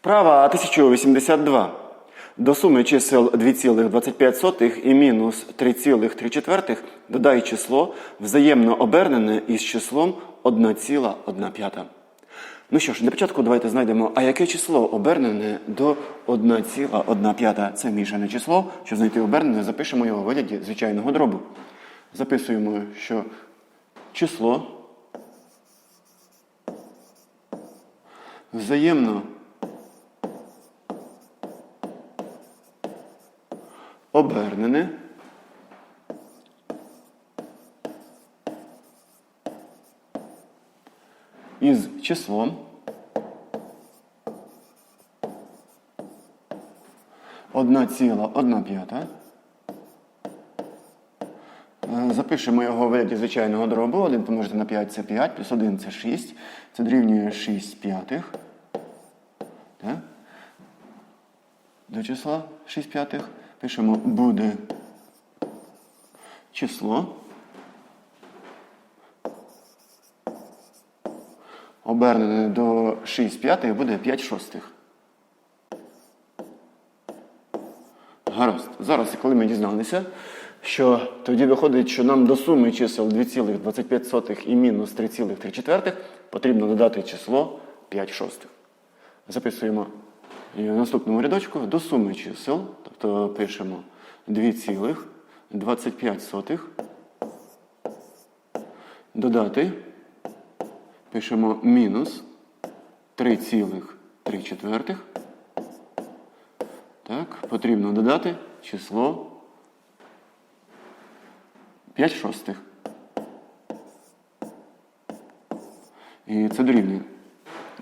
Вправа 1082. До суми чисел 2,25 і мінус 3,3 додай число взаємно обернене із числом 1,1. Ну що ж, для початку давайте знайдемо, а яке число обернене до 1,1. Це мішане число. Щоб знайти обернене, запишемо його у вигляді звичайного дробу. Записуємо, що число взаємно обернене із числом одна ціла одна п'ята. Е, Запишемо його в вигляді звичайного дробу. 1 помножити на 5 це 5, плюс 1 це 6. Це дорівнює 6 п'ятих. До числа 6 п'ятих. Пишемо буде число. Обернене до 6 п'ятих буде 5 шостих. Гаразд. Зараз, коли ми дізналися, що тоді виходить, що нам до суми чисел 2,25 і мінус 3,3 потрібно додати число 5 шостих. Записуємо і в наступному рядочку до суми чисел, тобто пишемо 2,25 додати, пишемо мінус 3,3. Так, потрібно додати число 5 шостих. І це дорівнює.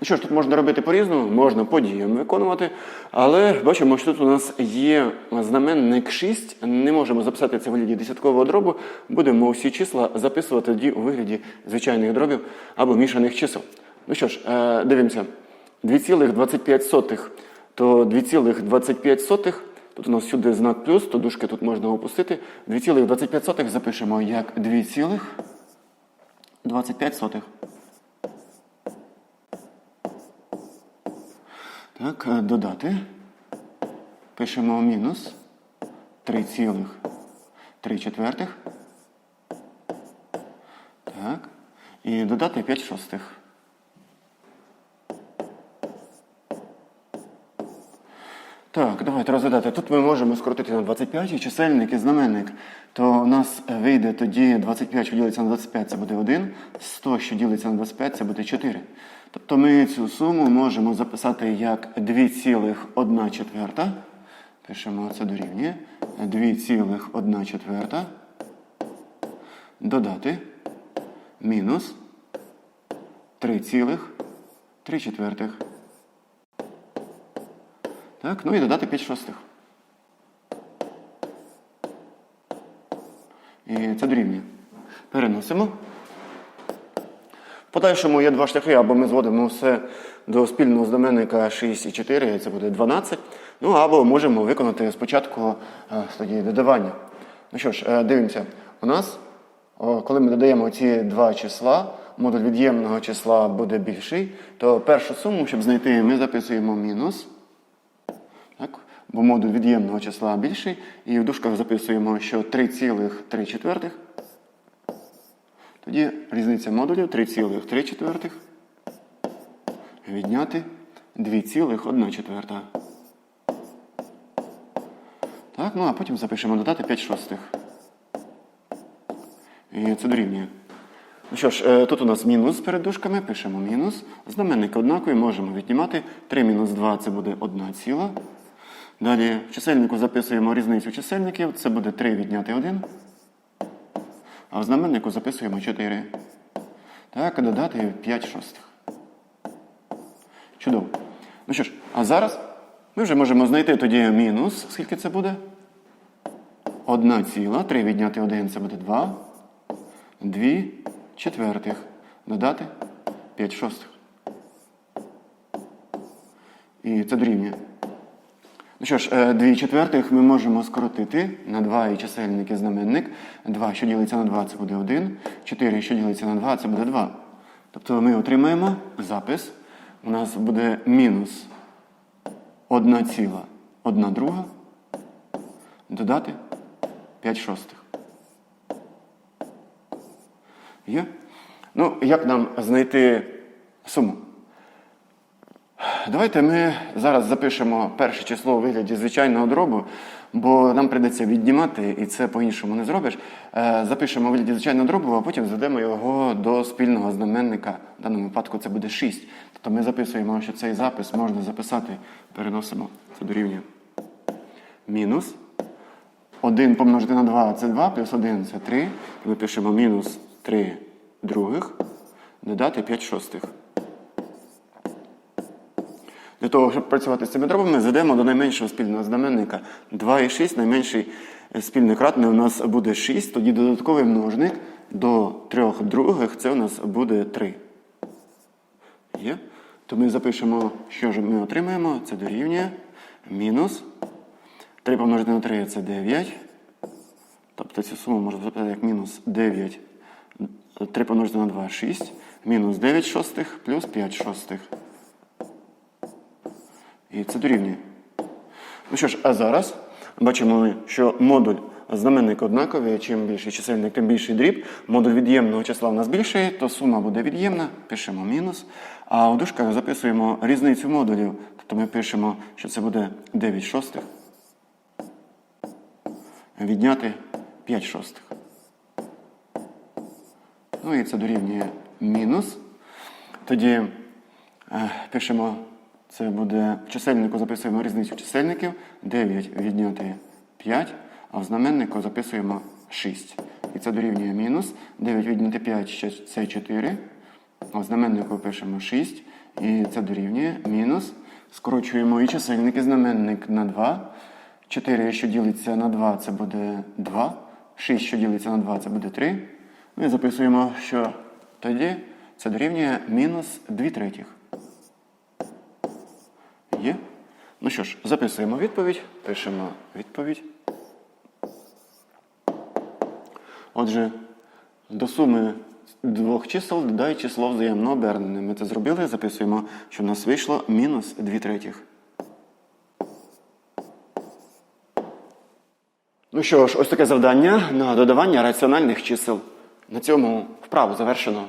Ну що ж, тут можна робити по-різному, можна по діям виконувати, але бачимо, що тут у нас є знаменник 6. Не можемо записати це в вигляді десяткового дробу. Будемо всі числа записувати тоді у вигляді звичайних дробів або мішаних чисел. Ну що ж, е, дивимося. 2,25 то 2,25. Тут у нас сюди знак плюс, то дужки тут можна опустити. 2,25 запишемо як 2,25. Так, е, додати. Пишемо мінус 3,3 четвертих. Так. І додати 5 шостих. Так, давайте розглядати. Тут ми можемо скоротити на 25 і чисельник і знаменник. То у нас вийде тоді 25, що ділиться на 25, це буде 1, 100, що ділиться на 25, це буде 4. Тобто ми цю суму можемо записати як 2,1 четверта. Пишемо це дорівнює. 2,1 четверта. Додати мінус 3,3 четвертих. Так, ну і додати 5 шостих. І це дорівнює. Переносимо. Подальшому є два шляхи, або ми зводимо все до спільного знаменника 6 і 4, і це буде 12. Ну, або можемо виконати спочатку е, тоді додавання. Ну що ж, е, дивимося. У нас, коли ми додаємо ці два числа, модуль від'ємного числа буде більший, то першу суму, щоб знайти, ми записуємо мінус. Так? Бо модуль від'ємного числа більший. І в дужках записуємо, що 3,3 четвертих. Тоді різниця модулів 3,3 четвертих. Відняти 2,1 четверта. Так, ну а потім запишемо додати 5 шостих. І це дорівнює. Ну що ж, е, тут у нас мінус перед дужками, пишемо мінус. Знаменники однакові, можемо віднімати. 3 мінус 2 це буде 1 ціла. Далі в чисельнику записуємо різницю чисельників. Це буде 3 відняти 1. А в знаменнику записуємо 4. Так, додати 5 шостих. Чудово. Ну що ж, а зараз ми вже можемо знайти тоді мінус. Скільки це буде? 1 ціла. 3 відняти 1 це буде 2. 2 четвертих. Додати 5 шостих. І це дорівнює. Ну що ж, 2 четвертих ми можемо скоротити на 2 і чисельник і знаменник. 2, що ділиться на 2, це буде 1. 4, що ділиться на 2, це буде 2. Тобто ми отримаємо запис. У нас буде мінус 1 ціла 1 друга додати 5 шостих. Є? Ну, як нам знайти суму? Давайте ми зараз запишемо перше число у вигляді звичайного дробу, бо нам прийдеться віднімати, і це по-іншому не зробиш. Е, Запишемо у вигляді звичайного дробу, а потім зведемо його до спільного знаменника. В даному випадку це буде 6. Тобто ми записуємо, що цей запис можна записати, переносимо це дорівнює. Мінус 1 помножити на 2 це 2, плюс 1 це 3. І ми пишемо мінус 3 других, додати 5 шостих. Для того, щоб працювати з цими дробами, зведемо до найменшого спільного знаменника 2 і 6. Найменший е, спільний кратний у нас буде 6, тоді додатковий множник до трьох других це у нас буде 3. Є? То ми запишемо, що ж ми отримаємо. Це дорівнює мінус 3 помножити на 3 це 9. Тобто цю суму можна записати як мінус 9. 3 помножити на 2 6. Мінус 9 шостих плюс 5 шостих. І це дорівнює. Ну що ж, а зараз бачимо, ми, що модуль знаменник однаковий. Чим більший чисельник, тим більший дріб. Модуль від'ємного числа в нас більший, то сума буде від'ємна, пишемо мінус. А у дужках записуємо різницю модулів. Тобто ми пишемо, що це буде 9 шостих. Відняти 5 шостих. Ну і це дорівнює мінус. Тоді е, пишемо, це буде в чисельнику записуємо різницю чисельників. 9 відняти 5, а в знаменнику записуємо 6. І це дорівнює мінус. 9 відняти 5 це 4. А в знаменнику пишемо 6. І це дорівнює мінус. Скорочуємо і чисельник, і знаменник на 2. 4, що ділиться на 2, це буде 2. 6, що ділиться на 2, це буде 3. Ми записуємо, що тоді це дорівнює мінус 2 третіх. Є? Ну що ж, записуємо відповідь, пишемо відповідь. Отже, до суми двох чисел додай число взаємно обернене. Ми це зробили, записуємо, що в нас вийшло мінус 2 третіх. Ну що ж, ось таке завдання на додавання раціональних чисел. На цьому вправу завершено.